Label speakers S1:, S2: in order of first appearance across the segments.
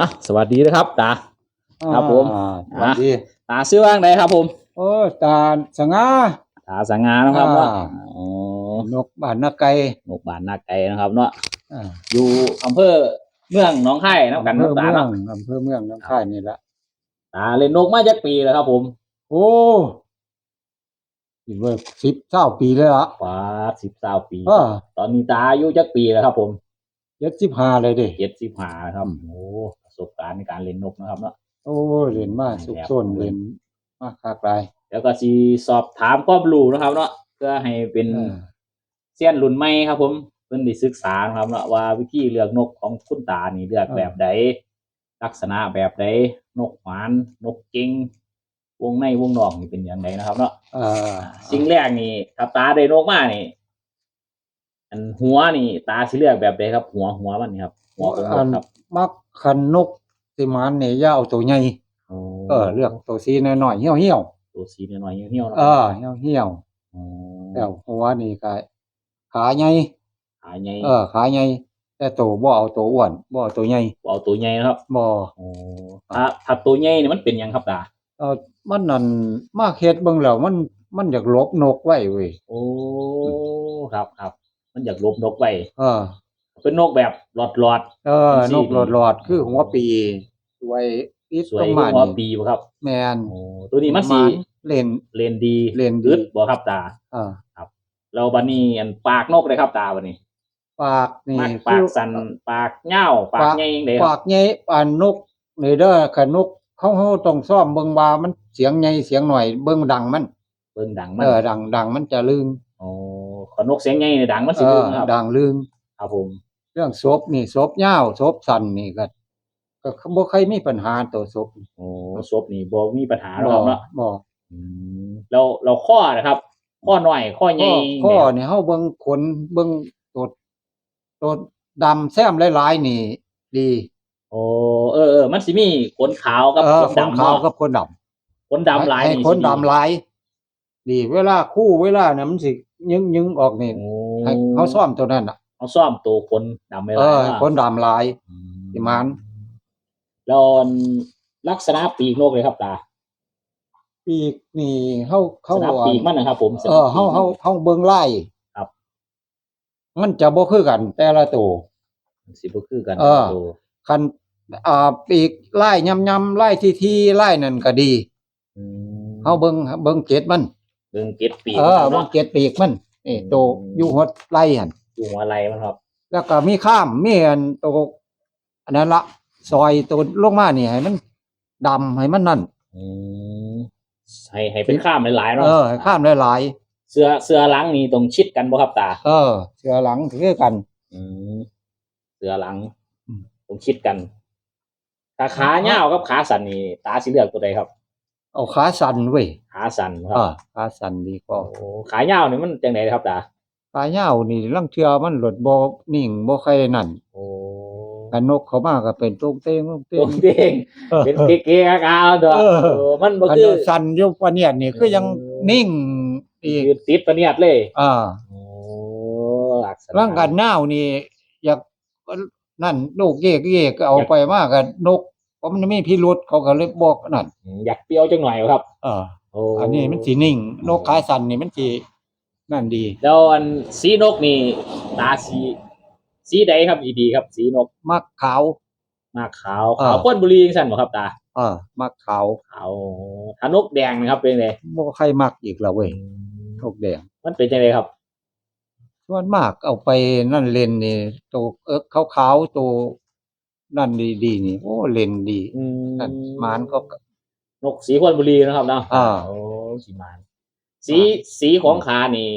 S1: อะสวัสดีนะครับตา ครับผม
S2: อ่าสวัสดี
S1: ตาซื้อว่างใดครับผม
S2: โอ้ยตาสง่า
S1: ตาสังงานะครับเนาะ
S2: อ่า
S1: อ๋อน
S2: กบ้านนาไก่
S1: หมกบานนาไก่นะครับเนาะ
S2: อ่า
S1: อยู่อำเภอเมืองหนองไข่นะกัน
S2: อำเภ
S1: นะ
S2: อ
S1: ตา
S2: เมือ
S1: เนาะ
S2: งอำเภอเมืองน้ำค่ายนี่ละ
S1: ตาเล่นนกมาจากปีแล้วครับผม
S2: โอ้อีกเว่าสิบเก้าปีเลยละ
S1: กว่าสิบสาปี
S2: เออ
S1: ตอนนี้ตาอายุจักปีแล้วครับผม
S2: เจ็ดสิบห้าเลยเดิ
S1: เจ็ดสิบห้าครับโอ้ประ สบการณ์ในการเล่นนกนะครับเนาะ
S2: โอ้เรียนมาสุกซนเรียนมาคากลาย
S1: แล้วก็สีสอบถามความรู้นะครับ เนาะเพื่อให้เป็น
S2: เออ
S1: เซียนรุ่นใหม่ครับ ผมเพิ่นได้ศึกษานะครับเนาะว่าวิธีเลือกนกของคุณตานี่เลือกแบบใดลักษณะแบบใดนกหวานนกเก่งวงในวงนอกนี่เป็นอย่างไรนะครับ เนาะ
S2: เออ
S1: สิ่งแรกนี่ถ้าตาได้นกมานี่อันหัวนี่ ตาสิเลือกแบบใดครับ หัวหัวมันนี่ครับหัวของน
S2: อั
S1: ก
S2: น
S1: ครับ
S2: มัก คันนกติมานเนี่ยอย่าเอาตัวใหญ่เออเลือกตัวสีน้อยๆเหี่ยวเหี่ยว
S1: ตัวสีน้อยๆเหี่ยวๆ
S2: ๆ
S1: เนาะ
S2: เออเหี่ยวเหี่ยว
S1: อ๋อ
S2: ๆแต่หัวนี่ก็ขาใหญ่
S1: ขาใหญ่
S2: เออขาใหญ่แต่ตัวบ่เอาตัวอ้วนบ่เอาตัวใหญ่
S1: บ่เอาตัวใหญ่นะครับ
S2: บ่
S1: อ๋อถ้าถ้าตัวใหญ่นี่มันเป็นหยังครับตา
S2: เออมันนั่นมาเฮ็ดเบิ่งแล้วมันมันอยากหลบนกไว้เว้ย
S1: โอ้ครับครับมันอยากลบนกไว้
S2: เออ
S1: เป็นนกแบบหลอดหลอด
S2: เออ
S1: เป็นสี
S2: นกหลอดๆคือหัวปีสวยติด
S1: ๆสว
S2: ล
S1: ย
S2: งมา
S1: หัว
S2: นี่
S1: ปีบ่ครับ
S2: แม่น
S1: โอ้ตัวนี้มันสี
S2: เล่น
S1: เลนดี
S2: เลนดี
S1: อึดบ่ครับตา
S2: เออ
S1: เราบัดนี้อันปากนกเลยครับตาบัดนี้
S2: ปากนี่
S1: ปากปากสันปากเหย้าปากใหญ่จังได๋ค
S2: ปา
S1: รับ
S2: กใหญ่ปานนกนี่เด้อคันนกเขาเฮาต้องซ่อมเบิ่งว่ามันเสียงใหญ่เสียงหน่อย เบิ่งดังมัน
S1: เบิ่งดังมั
S2: เอนอดังดังมันจะลืม
S1: โอ้ขนกเสียงใหญ่นี่ดังมันสิ
S2: เอ
S1: ดึ
S2: อง
S1: ครับ
S2: ดังลืม
S1: ครับผม
S2: เรื่องศพนี่ศพยาวศพสั้นนี่ก็ก็บ่เคยมีปัญหาตัวศพ
S1: โอ้ศพนี่บ่มีปัญหาหรอกครับเนาะ
S2: บ่
S1: อืมเราเราข้อนะครับ ข้อน้อยข้อให
S2: ข้
S1: ญ่
S2: อข้อ
S1: เนี่ย
S2: นี่เฮาเบิ่งขนเบิ่งตัวตัวดำแซมหลายๆนี่ ดี
S1: โอ้เออเออมันสิมีขนขาวกับ
S2: เออ
S1: ขน
S2: ขน
S1: ดำ
S2: ขาว
S1: เนาะ
S2: กับขนดำ
S1: ขนดำหลาย
S2: ให้
S1: นี่
S2: ข
S1: สิ
S2: นดำหลายดี เวลาคู่เวลาน่ะมันสิยึงยึงออกนี่
S1: โอ้
S2: ให้เขาซ่อมตัวนั้นน่ะ
S1: เขาซ่อมตัวขนดำไว้ห
S2: เอ
S1: ลาย
S2: อ
S1: เนาะ
S2: ขนดำหลาย
S1: อื
S2: สิมัน
S1: แล้วลักษณะปีกนกเลยครับตา
S2: ปีกนี่เฮา
S1: ลั
S2: เขา
S1: กษณะปีกมันนะครับผม
S2: เออเฮาเฮาเฮาเบิ่งไล่
S1: ครับ
S2: มันจะบ่คือกัน แต่ละตัว
S1: สิบ่คือกัน
S2: เออ
S1: ตัว
S2: คันอ่าปีกไล่ยำๆไล่ที่ที่ไล่นั่นก็ดี
S1: อืม
S2: เฮาเบิ่งเบิ่งเกล็ดมัน
S1: เบิ่งเก็ดปีก
S2: เออ
S1: มัน
S2: เบิ่ง
S1: เนาะ
S2: เกล็ดปีกมันนี่
S1: อืม
S2: โตวอยู่หัวไล่หั่น
S1: อยู่หัวไหล่มันครับ
S2: แล้วก็มีข้ามมีอันตัวอันนั้นละซอยตัวลงมานี่ให้มันดำให้มันนั่น
S1: อืมให้ให้เป็นข้ามหลายๆเนาะ
S2: เออให้ข้ามหลาย
S1: เสื้อเสื้อหลังนี่ต้องชิดกันบ่ครับตา
S2: ๆเออ เสือหลังคือกัน
S1: อืมเสื้อหลัง
S2: อืม
S1: ต้องชิดกันถ้าขาเหี่ยวกับขาสั้นนี่ตาสิเลือกตัวใดครับ
S2: เอาขาสั่นเว้ย
S1: ขาสั้นครั
S2: อ่า
S1: บ
S2: ขาสั่นดีกว่า
S1: โอ้ขาเหี่ยวนี่มันจังไดครับตา
S2: ขาเหย้านี่ลังเทื่อมันหลดบ่นิ่งบ่ค่อยนั่น
S1: โอ้
S2: กันนกเขามาก็เป็นตุ้งเต้งตุ้งเต้
S1: ตัว
S2: ง
S1: เองเป็นเก๊ๆกาวๆตัว
S2: เออ
S1: เออมันบ่
S2: คัน
S1: คือ
S2: เอาสั่นอยู่ปานเนียดนี่คือยังนิ่งอีก
S1: คือติดประเนียดเลย
S2: อ่า
S1: โอ้ลักษณะ
S2: ร่างกันหนาวนี่อยากนั่นลูกเยกเยกก็เอาไปมาก็นกเพราะมันมีพิรุษเขาก็เลยบอกนั่น
S1: อืมอยากเปรี้ยวจังหน่อยครับ
S2: เออ
S1: โอ้
S2: อันนี้มันสินิ่ง นกขาสั่นนี่มันสิ นั่นดี
S1: แล้วอันสีนกนี่ตาสี สีใดครับดีๆครับ สีนก
S2: มักขาว
S1: มากขาว
S2: อ่า
S1: ขาวข้นบุรีจังซั่นบ่ครับตา
S2: เออมักขาว
S1: ขาวถ้านกแดงนะครับเป็นไง
S2: บ่ใครมักอีกแล้วเว้ยนกแดง
S1: มันเป็นจังไดครับ
S2: ส่วนมากเอาไปนั่นเล่นนี่ตัวเอิกขาวๆตัวนั่นดีๆนี่โอ้เล่นดี
S1: อืม
S2: นั่นหมานก็
S1: นกสีข้นบุรีนะครับเนาะ
S2: อ่า
S1: โอ้สีมาน สีสีของขานี่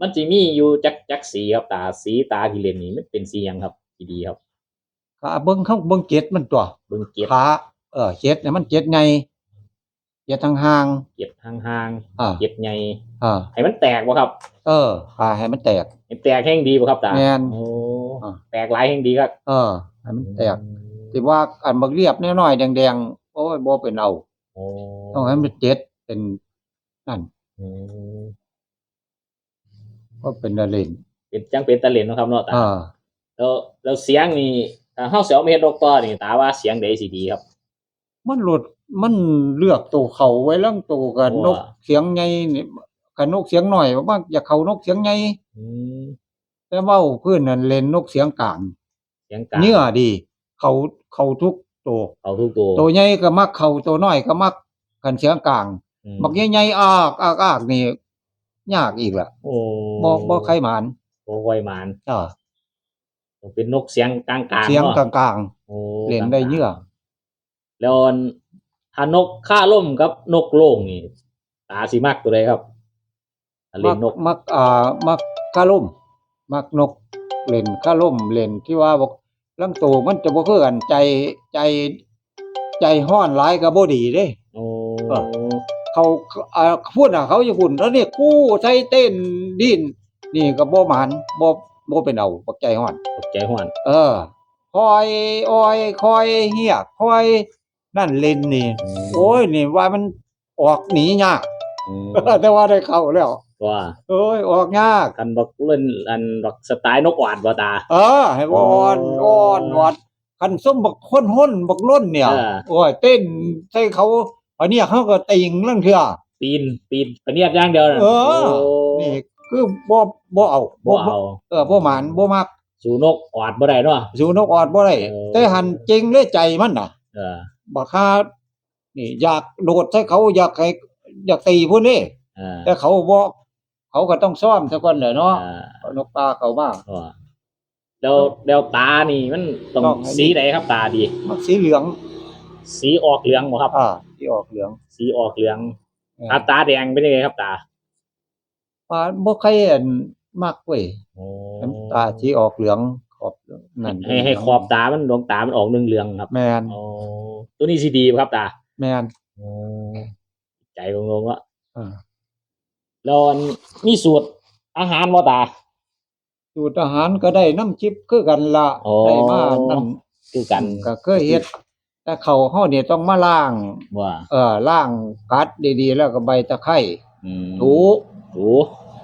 S1: มันสิมีอยู่จักจักสีครับตาสีตาที่เล่นนี่มันเป็นสีหยังครับที่ดีครับ
S2: ขาเบิ่งเขาเบิ่งเจ็ดมันตัว
S1: เบิ่งเก็บ
S2: ขาเออเจ็ดเนี่ยมันเจ็ดไงเจ็ดทางห่าง
S1: เก็บห่าง
S2: ๆอ่า
S1: ๆเก็บใหญ่
S2: อ่า
S1: ให้มันแตกบ่ครับ
S2: เออขาให้มันแตก
S1: ให้แตกแห้งดีบ่ครับตา
S2: แม่น
S1: โอ้
S2: อ่า
S1: แตกหลายแห้งดีครับ
S2: เออให้มันแตกที่ว่าอันบักเรียบน้อยๆแดงๆโอ้ยบ่เป็นเอา
S1: โอ้
S2: ต้องให้มันเจ็ดเป็นนั่น
S1: อืม
S2: ก็เป็นละเล่น
S1: เป็นจังเป็นตะเล่นเนาะครับเนาะตา
S2: อ่า
S1: แล้วแล้วเสียงนี่ถ้าเฮาสิเอามาเฮ็ดนกต่อนี่ตาว่าเสียงใดสิดีครับ
S2: มันหลดมันเลือกตัวเขาไว้ลังตัวกับ
S1: ว่า
S2: นกเสียงใหญ่นี่กับนกเสียงหน่อยว่าอยากเขานกเสียงใหญ่
S1: อืม
S2: แต่เว้าเพื่อนนั่นเล่นนกเสียงกลาง
S1: เสียงกลาง
S2: เนื้อดี เขาเขาทุกตัว
S1: เอาทุกตัว
S2: ตัวใหญ่ก็มักเขาตัวน้อยก็มักกันเสียงกลาง
S1: อืม
S2: บักใหญ่ๆอากอากอากนี่ยากอีกล่ะ
S1: โอ้
S2: บ่บ่ใครหมาน
S1: บ่ค่อยหมาน
S2: อ่า
S1: ต้องเป็นนกเสียงกลางๆ
S2: เสียงก
S1: นาะ
S2: ลาง
S1: โอ้
S2: ๆเล่นได้เยื่อ
S1: แล้วอันถ้านกค่าล่มกับนกโล่งนี่ตาสิมักตัวใดครับถ้าเล่
S2: มั
S1: น
S2: ก
S1: นก
S2: มักอ่ามักคาล่มมักนกเล่นคาล่มเล่นที่ว่าบอกลังตัวมันจะบ่คือกันใจใจใจห้อนหลายก็บ่ดีเด้
S1: โอ้
S2: เออ เขาอ่าพูดน่ะเขาอยู่พุ่นแล้วนี่กู้ใช้เต้นดิ้นนี่ก็บ่หมานบ่บ่เป็นเอาบักใจห้อน
S1: ตกใจห้วน
S2: เออ คอยอ้อยคอยเฮียคอยนั่นเล่นนี่ โอ้ยนี่ว่ามันออกหนียาก
S1: อืม
S2: แต่ว่าได้เข้าแล้ว
S1: ว่า
S2: เอ้ยออกยาก
S1: กันบักเล่นอันบักสไตล์นกหวาดบ่ตา
S2: เออให้วอน
S1: โอ้
S2: วอนวัดคันส้มบักค้นห้นบักล้นเนี่ย
S1: เออ
S2: โอ้ยเต้นใส่เขา อันเนี้ยเขาก็ติงเรื่องเถื่อ
S1: ปีนปีนปะเนียดอย่างเดียวน่ะ
S2: เออ
S1: โนี่
S2: คือบ่บ่เอา
S1: บ่เอา
S2: เออบ่หมานบ่มัก
S1: สู่นกหวาดบ่ได้เนาะ
S2: สู่นกออดบ่ได้
S1: เออ
S2: แต่หันจริงเลยใจมันน่ะ
S1: เออ
S2: บักคานี่อยากโดดใส่เขาอยากให้อยากตีพวกนี้
S1: เออ
S2: แต่เขาบ่เขาก็ต้องซ่อมซะก่อนแหละเนาะ
S1: เออ
S2: เอานกปลาเขามา
S1: ก็แล้วแล้วตานี่มันต้อง
S2: ต้องให้
S1: สีไหนครับตาดี
S2: มักสีเหลือง
S1: สีออกเหลืองบ่ครับ
S2: อ่า ที่ออกเหลือง
S1: สีออกเหลือง
S2: เออ
S1: ถ้าตาแดงเป็นยังไงครับตา
S2: ปลาบ่ใครอันมักเว้ย
S1: โอ้
S2: น้ำตาที่ออกเหลืองขอบนั่น
S1: ให้ให้ขอบตามันดวงตามันออกเหลืองๆครับ
S2: แมน
S1: โอ้ตัวนี้สีดีบ่ครับตา
S2: แมน
S1: โอ้ใจลงๆว่า
S2: อ่า
S1: แล้วอันมีสูตรอาหารบ่ตา
S2: สูตรอาหารก็ได้น้ำชิปคือกันละ
S1: โอ้
S2: ได้มานั่น
S1: คือกัน
S2: ก็เคยเฮ็ด แต่เขาเฮาเนี่ยต้องมาล้าง
S1: ว่า
S2: เออล้างกัดดีๆ แล้วก็ใบตะไคร้
S1: อืม
S2: ถู
S1: ถู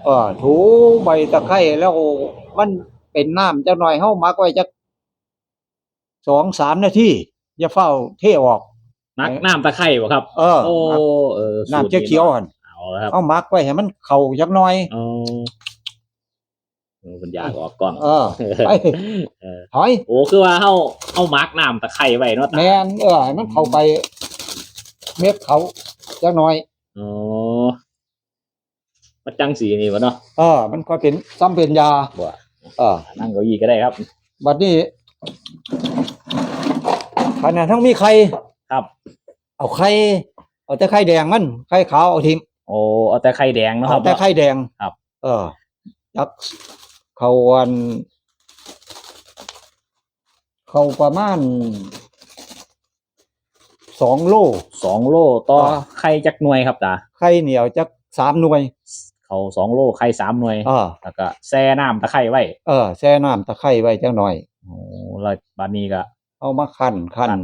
S2: เออถูใบตะไคร้แล้วมันเป็นน้ำจักหน่อยเฮามักไว้จักสองสามนาทีอย่าเฝ้าเทออก
S1: มักน้ำตะไคร้บ่ครับ
S2: เออ
S1: โอ้
S2: มัก
S1: เออ
S2: น้ำเขียวๆหั่น
S1: เอาละครับ
S2: เอามักไว้ให้มันเข้าจักหน่อย
S1: เอาเออ มันอยากออกกล้อง
S2: เออไป
S1: เออ
S2: ถอย
S1: โอ้คือว่าเฮาเฮามักน้ำตะไคร้ไว้เนาะตา
S2: แม่นเออให้มันเข้าไป เม็ดเขาจักหน่อย
S1: อ๋อมาจังสีนี่วะเนาะ
S2: เออ มันก็เป็นซ้ำเป็นยา
S1: บ่
S2: เออ
S1: นั่งเก้าอี้ก็ได้ครับ
S2: บัดนี้ขณะทั้งมีไข่
S1: ครับ
S2: เอาไข่เอาแต่ไข่แดงมันไข่ขาวเอาทิ้ง
S1: โอ้เอาแต่ไข่แดงเนาะค
S2: เอา
S1: รับ
S2: แต่ไข่แดง
S1: ครับ
S2: เออจัก เขาวันเขาประมาณสองโล
S1: สองโลต่อ
S2: อ่า
S1: ไข่จักหน่วยครับตา
S2: ไข่เหนียวจักสามหน่วย
S1: เขาสองโลไข่สามหน่วย
S2: เออ
S1: แล้วก็แช่น้ำตะไคร้ไว้
S2: เออแช่น้ำตะไคร้ไว้จักหน่อย
S1: โอ้แล้วบัดนี้ก็
S2: เอามาคั่นคั่น
S1: คั่น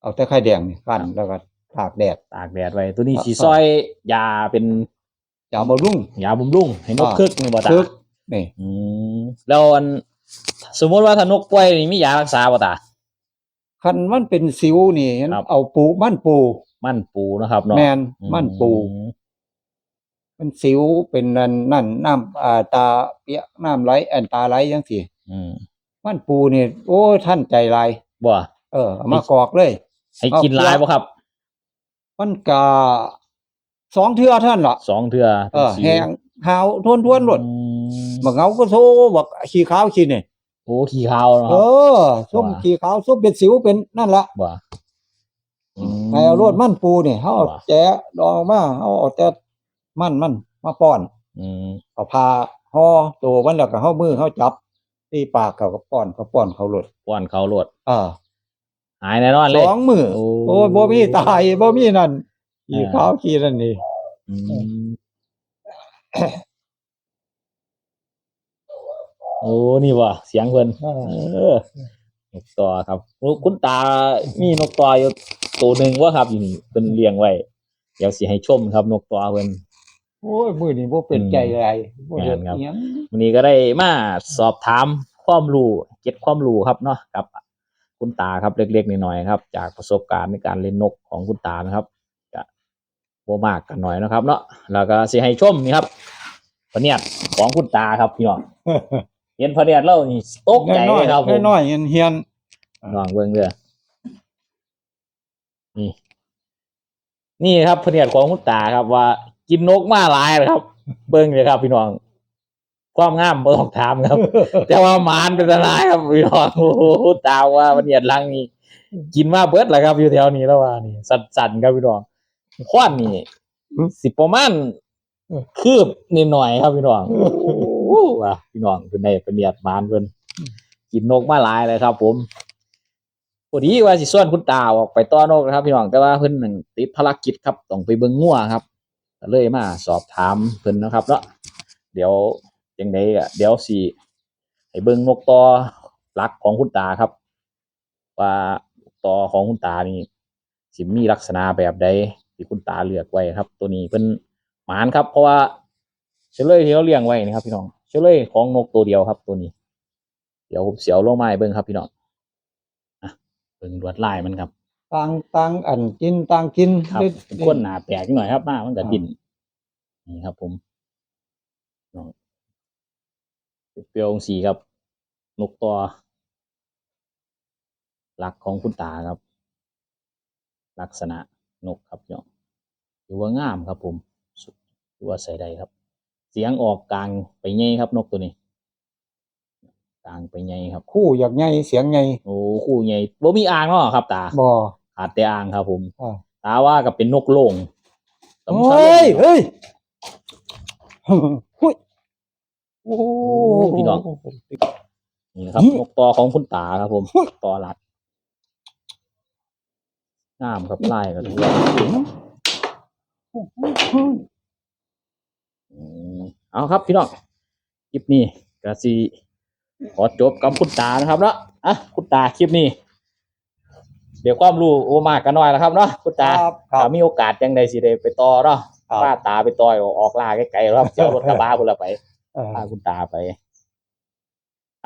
S2: เอาแต่ไข่แดงนี่คั่นแล้วก็ตากแดด
S1: ตากแดดไว้ ตัวนี้
S2: อ่า
S1: สีซอยยาเป็น
S2: จะเอาบำรุง
S1: ยาบำรุงให้นก
S2: อ่า
S1: คึกนี่บ่ตา
S2: ซึกนี่
S1: อืมแล้วอัน สมมติว่าถ้านกป่วยนี่มียารักษาบ่ตา
S2: คันมันเป็นสิวนี่
S1: ครับ
S2: เอาปูมันปู
S1: มั่นปูนะครับเนาะ
S2: แมน
S1: อื
S2: มันปูมันสิวเป็นนั่นนั่นน้ำอ่าตาเปียกน้ำไหลแอนตาไหลจังซี่
S1: อืม
S2: มันปูนี่โอ้ยท่านใจลาย
S1: บ่
S2: เออเอามากอกเลย
S1: ให้กินหลายบ่ครับ
S2: มันกะ สองเทื่อเท่านนล่ะ
S1: สองเทื่อ
S2: เออ
S1: สิว
S2: แหงหาวทวนทวนๆหลด
S1: อืม
S2: บักเหงาก็โซบักขี้ขาวขี้นี่
S1: โอ้ขี้ขาวเนาะ
S2: เอ
S1: ครับ
S2: อส้ม
S1: ว่า
S2: ขี้ขาวส้มเป็นสิวเป็นนั่นละ
S1: บ่อืม
S2: ให้เอารวดมันปูนี่เฮาเอา
S1: ว่า
S2: แจะดองมาเฮาเอาแต่มันมันมาป้อน
S1: อืม
S2: เอาพาห่อตัวมันแล้วก็เฮามือเฮาจับตีปากเขาก็ป้อนเขาป้อนเขาหลด
S1: ป้อนเขาโลด
S2: อ่า
S1: หายแน่นอน
S2: ส
S1: เลย
S2: องมือ
S1: โอ้
S2: โอ้ยบ่มีตายบ่มีนั่น ขี้
S1: อ่า
S2: ขาวขี้นั่นนี่
S1: อืมโอ้นี่ว่ะเสียงเพิ่น
S2: อ่า
S1: เออนกต่อครับโอ้คุณตามีนกต่ออยู่ตัวหนึ่งว่าครับอยู่นี่เป็นเลี้ยงไว้เดี๋ยวสิให้ชมครับนกต่อเพิ่น
S2: โอ้ยมือนี่บ่เป็นใจอะไรบ่เฮ็ด
S1: งานครับ
S2: อิหยัง
S1: วันนี้ก็ได้มาสอบถามความรู้เก็บความรู้ครับเนาะกับ คุณตาครับเล็กๆน้อยๆครับ จากประสบการณ์ในการเล่นนกของคุณตานะครับก็ บ่มากกันหน่อยนะครับ เนาะแล้วก็สิให้ชมนี่ครับพะเนียดของคุณตาครับพี่น้องเห็นพะเนียดแล้วนี่ตกใจ
S2: น้อย
S1: เลยครับผม
S2: ๆน้อยๆเฮียน
S1: ลองเบิ่งเด้อนี่นี่ครับพะเนียดของคุณตาครับว่า กินนกมาหลายเลยครับ เบิ่งเลยครับ พี่น้องความงามบ่ต้องถามครับ แต่ว่าหมานเป็นอะไรครับพี่น้องโอ้โหตาว่าพะเนียดลังนี่กินมาเบิดแหละครับอยู่แถวนี้แล้วว่านี่สั่นๆครับพี่น้อง ควันนี่สิประมาณคืบนิดหน่อยครับพี่น้องโอ้โหว่าพี่น้องเป็นได้พะเนียดหมานเพิ่นกินนกมาหลายเลยครับ ผมพอดีว่าสิส่วนคุณตาออกไปต้อนกนะครับ พี่น้องแต่ว่าเพิ่นนั่นติดภารกิจครับต้องไปเบิ่งงัวครับก็เลยมาสอบถามเพิ่นนะครับเนาะเดี๋ยวจังไดก็เดี๋ยวสิให้เบิ่งนกต่อหลักของคุณตาครับ ว่าต่อของคุณตานี่สิมีลักษณะแบบใด ที่คุณตาเลือกไว้ครับ ตัวนี้เพิ่นหมานครับ เพราะว่าเฉลยที่เราเลี้ยงไว้นะครับ พี่น้องเฉลยของนกตัวเดียวครับ ตัวนี้ เดี๋ยวผมเสียวลงไม้เบิ่งครับพี่น้องเบิ่งลวดลายมันครับ
S2: ต่างต่างอันกินต่างกิน
S1: ครับ
S2: ได้
S1: เป็นคนหนาแปลกหน่อยครับมามันก็
S2: อ่า
S1: ดินนี่ครับ ผมลองเปรียวๆสีครับ นกตัวหลักของคุณตาครับ ลักษณะ นกครับเนาะถือว่างามครับผมสุดถือว่าใส่ได้ครับ เสียงออกกลางไปไงครับนกตัวนี้กลางไปไงครับ
S2: คู่อยากใหญ่เสียงใหญ่
S1: โอ้คู่ไงบ่มีอ่างเนาะครับ ตา
S2: บ่
S1: ขาดแต่อ่างครับ ผม
S2: อ่า
S1: ตาว่ากับเป็นนกโล่ง
S2: โอ้ยเฮ้ยหุ้ยโอ้
S1: พี่น้องนี่ครับ
S2: อืม
S1: นกตอของคุณตาครับผมตอหลัด งามครับลายก็ถือว่าอืมเอาครับพี่น้องคลิปนี้ก็สิขอจบกับคุณตานะครับเนาะอะคุณตาคลิปนี้ เดี๋ยวความรู้โอมากกันหน่อยนะครับเนาะคุณตา
S2: ครับครั
S1: ถ้า
S2: บ
S1: มีโอกาสยังใดสิได้ไปต่อเนาะ
S2: ครับ
S1: พาตาไปต่อยออกล่าไกลๆครับเจ้ารถกระบะพุ่นละไป
S2: เออ
S1: พาคุณตาไป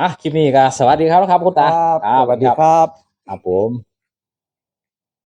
S1: อะคลิปนี้ก็สวัสดีครับครับคุณตา
S2: ครับ
S1: ครับ
S2: สวัสดีครับ
S1: ครับผม